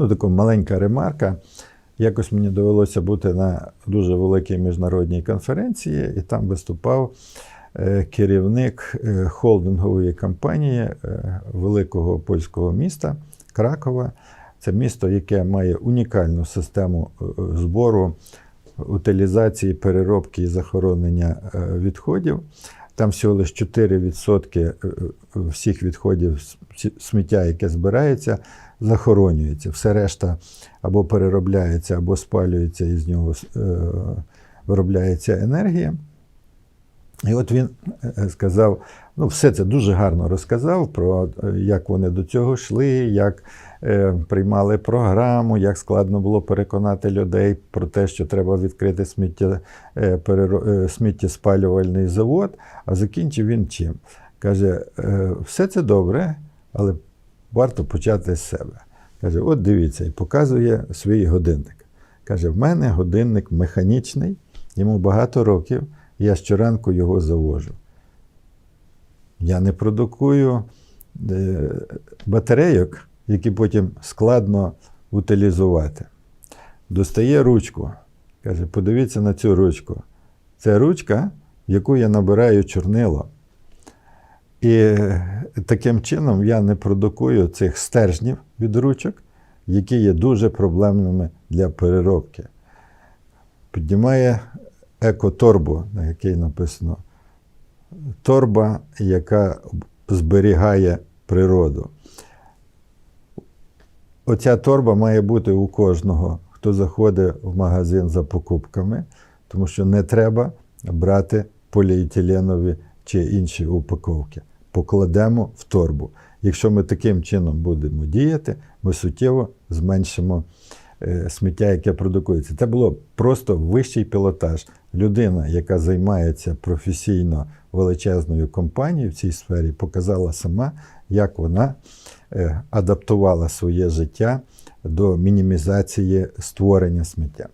Ну, така маленька ремарка. Якось мені довелося бути на дуже великій міжнародній конференції, і там виступав е, керівник е, холдингової компанії е, великого польського міста Кракова. Це місто, яке має унікальну систему збору, утилізації, переробки і захоронення відходів. Там всього лише 4% е, е, всіх відходів сміття, яке збирається, захоронюється. Все решта або переробляється, або спалюється, і з нього е, виробляється енергія. І от він е, сказав, ну, все це дуже гарно розказав про е, як вони до цього йшли, як е, приймали програму, як складно було переконати людей про те, що треба відкрити сміття, е, переро- е, сміттєспалювальний завод. А закінчив він чим? Каже, е, все це добре, але варто почати з себе. Каже, от дивіться, і показує свій годинник. Каже, в мене годинник механічний, йому багато років, я щоранку його завожу. Я не продукую е, батарейок, які потім складно утилізувати. Достає ручку. Каже, подивіться на цю ручку. Це ручка, яку я набираю чорнило. І таким чином я не продукую цих стержнів від ручок, які є дуже проблемними для переробки. Піднімає екоторбу, на якій написано торба, яка зберігає природу. Оця торба має бути у кожного, хто заходить в магазин за покупками, тому що не треба брати поліетиленові чи інші упаковки. Покладемо в торбу. Якщо ми таким чином будемо діяти, ми суттєво зменшимо е, сміття, яке продукується. Це було просто вищий пілотаж. Людина, яка займається професійно величезною компанією в цій сфері, показала сама, як вона е, адаптувала своє життя до мінімізації створення сміття.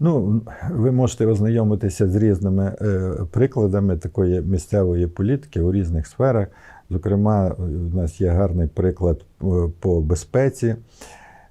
Ну, ви можете ознайомитися з різними е, прикладами такої місцевої політики у різних сферах. Зокрема, у нас є гарний приклад е, по безпеці,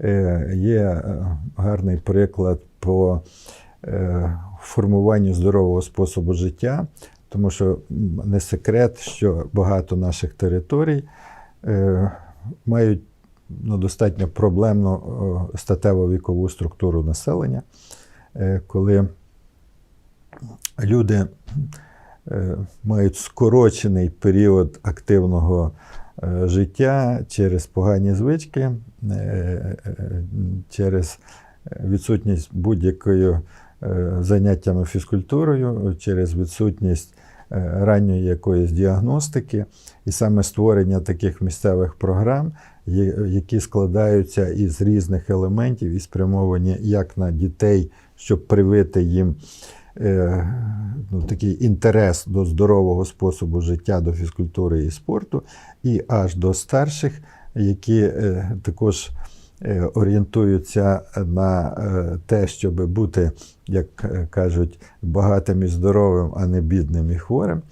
е, є гарний приклад по формуванню здорового способу життя, тому що не секрет, що багато наших територій мають ну, достатньо проблемну статево-вікову структуру населення, коли люди е, мають скорочений період активного е, життя через погані звички, е, е, через відсутність будь-якої е, заняттями фізкультурою, через відсутність е, ранньої якоїсь діагностики, і саме створення таких місцевих програм, які складаються із різних елементів і спрямовані як на дітей, щоб привити їм е, ну, такий інтерес до здорового способу життя, до фізкультури і спорту, і аж до старших, які е, також е, орієнтуються на е, те, щоб бути, як е, кажуть, багатим і здоровим, а не бідним і хворим.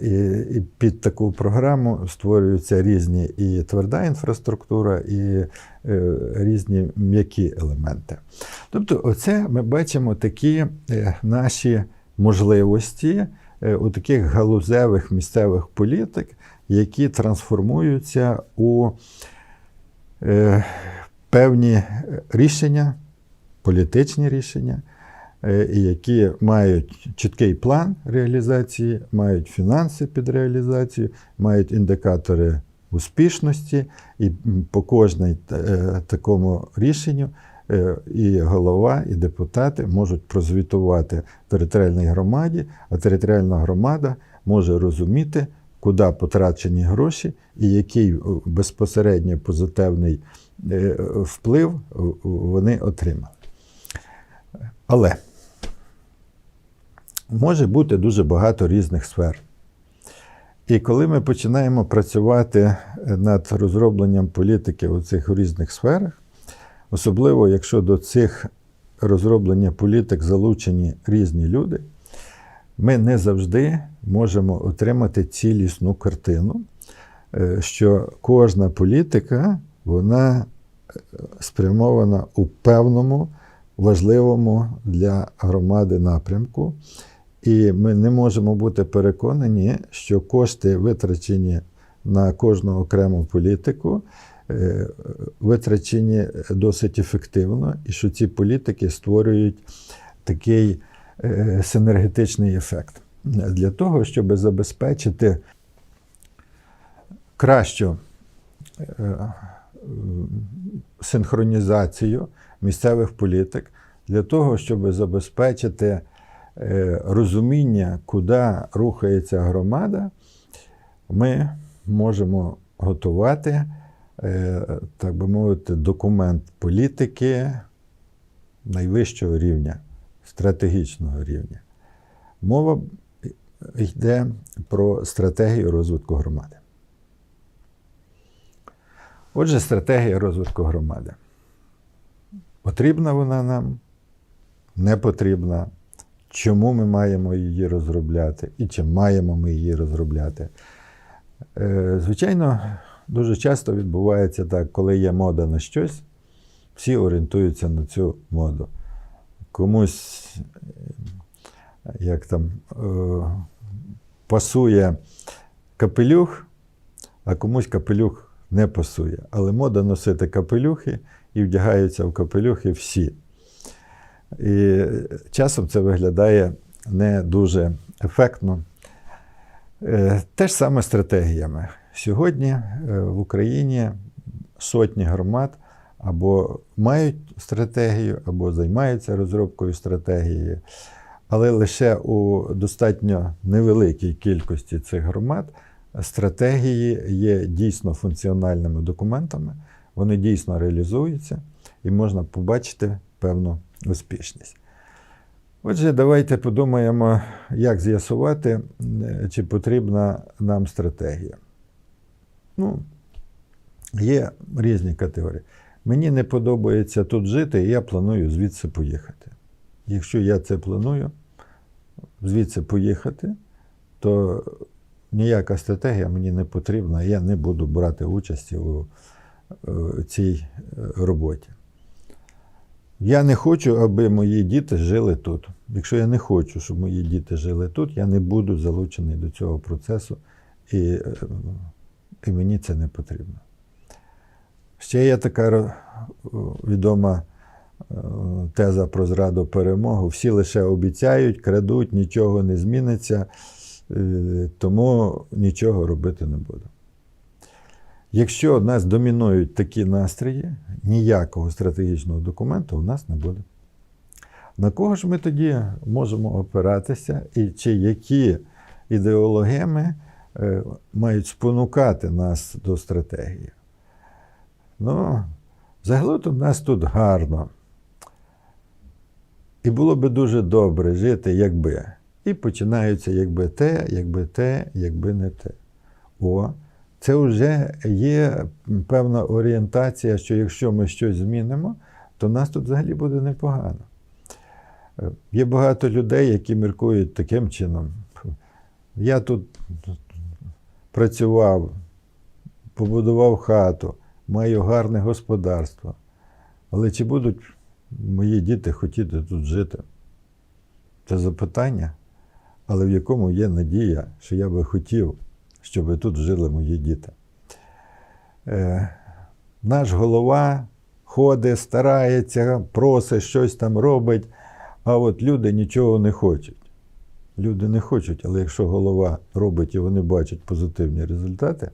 І, під таку програму створюються різні і тверда інфраструктура, і е, різні м'які елементи. Тобто, оце ми бачимо такі е, наші можливості е, у таких галузевих місцевих політик, які трансформуються у е, певні рішення, політичні рішення, е, які мають чіткий план реалізації, мають фінанси під реалізацію, мають індикатори успішності, і по кожній е, такому рішенню е, і голова, і депутати можуть прозвітувати територіальній громаді, а територіальна громада може розуміти, куди потрачені гроші і який е, безпосередньо позитивний е, вплив е, вони отримали. Але може бути дуже багато різних сфер. І коли ми починаємо працювати над розробленням політики у цих різних сферах, особливо якщо до цих розроблення політик залучені різні люди, ми не завжди можемо отримати цілісну картину, е, що кожна політика вона спрямована у певному важливому для громади напрямку. І ми не можемо бути переконані, що кошти, витрачені на кожну окрему політику, е, витрачені досить ефективно, і що ці політики створюють такий е, синергетичний ефект для того, щоб забезпечити кращу е, синхронізацію місцевих політик, для того, щоб забезпечити е, розуміння, куди рухається громада, ми можемо готувати, е, так би мовити, документ політики найвищого рівня, стратегічного рівня. Мова йде про стратегію розвитку громади. Отже, стратегія розвитку громади. Потрібна вона нам, не потрібна. Чому ми маємо її розробляти і чи маємо ми її розробляти? Е, Звичайно, дуже часто відбувається так, коли є мода на щось, всі орієнтуються на цю моду. Комусь, як там, е, пасує капелюх, а комусь капелюх не пасує. Але мода носити капелюхи і вдягаються в капелюхи всі. І часом це виглядає не дуже ефектно. Е, Те ж саме стратегіями. Сьогодні е, в Україні сотні громад або мають стратегію, або займаються розробкою стратегії, але лише у достатньо невеликій кількості цих громад стратегії є дійсно функціональними документами, вони дійсно реалізуються і можна побачити певну успішність. Отже, давайте подумаємо, як з'ясувати, е, чи потрібна нам стратегія. Ну, є різні категорії. Мені не подобається тут жити, і я планую звідси поїхати. Якщо я це планую, звідси поїхати, то ніяка стратегія мені не потрібна, я не буду брати участі у е, цій е, роботі. Я не хочу, аби мої діти жили тут. Якщо я не хочу, щоб мої діти жили тут, я не буду залучений до цього процесу, і, е, і мені це не потрібно. Ще є така відома теза про зраду перемогу. Всі лише обіцяють, крадуть, нічого не зміниться, тому нічого робити не буду. Якщо нас домінують такі настрої, ніякого стратегічного документу у нас не буде. На кого ж ми тоді можемо опиратися, і чи які ідеологеми е, мають спонукати нас до стратегії? Ну, загалом у нас тут гарно. І було би дуже добре жити, якби. І починаються якби те, якби те, якби не те. О, це вже є певна орієнтація, що якщо ми щось змінимо, то нас тут взагалі буде непогано. Е, Є багато людей, які міркують таким чином. Я тут працював, побудував хату, маю гарне господарство. Але чи будуть мої діти хотіти тут жити? Це запитання, але в якому є надія, що я би хотів, щоб тут жили мої діти. Е, наш голова ходить, старається, просить, щось там робить, а от люди нічого не хочуть. Люди не хочуть, але якщо голова робить і вони бачать позитивні результати,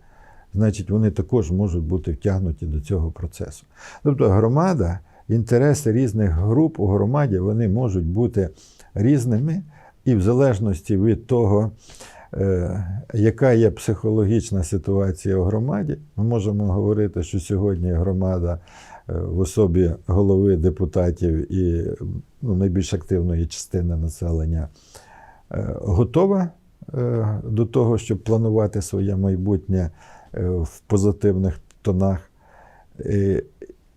значить вони також можуть бути втягнуті до цього процесу. Тобто громада, інтереси різних груп у громаді вони можуть бути різними, і в залежності від того, е, яка є психологічна ситуація у громаді, ми можемо говорити, що сьогодні громада е, в особі голови депутатів і ну, найбільш активної частини населення е, готова до того, щоб планувати своє майбутнє в позитивних тонах.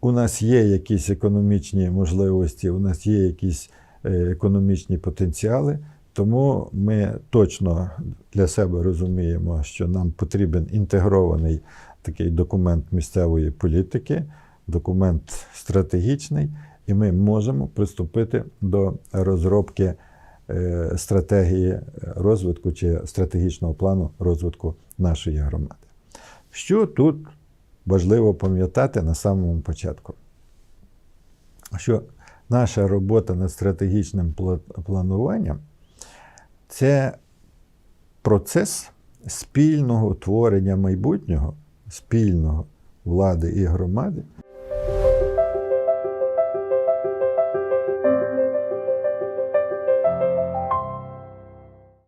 У нас є якісь економічні можливості, у нас є якісь економічні потенціали, тому ми точно для себе розуміємо, що нам потрібен інтегрований такий документ місцевої політики, документ стратегічний, і ми можемо приступити до розробки е, стратегії розвитку чи стратегічного плану розвитку нашої громади. Що тут важливо пам'ятати на самому початку? Що наша робота над стратегічним плануванням це процес спільного творення майбутнього, спільного влади і громади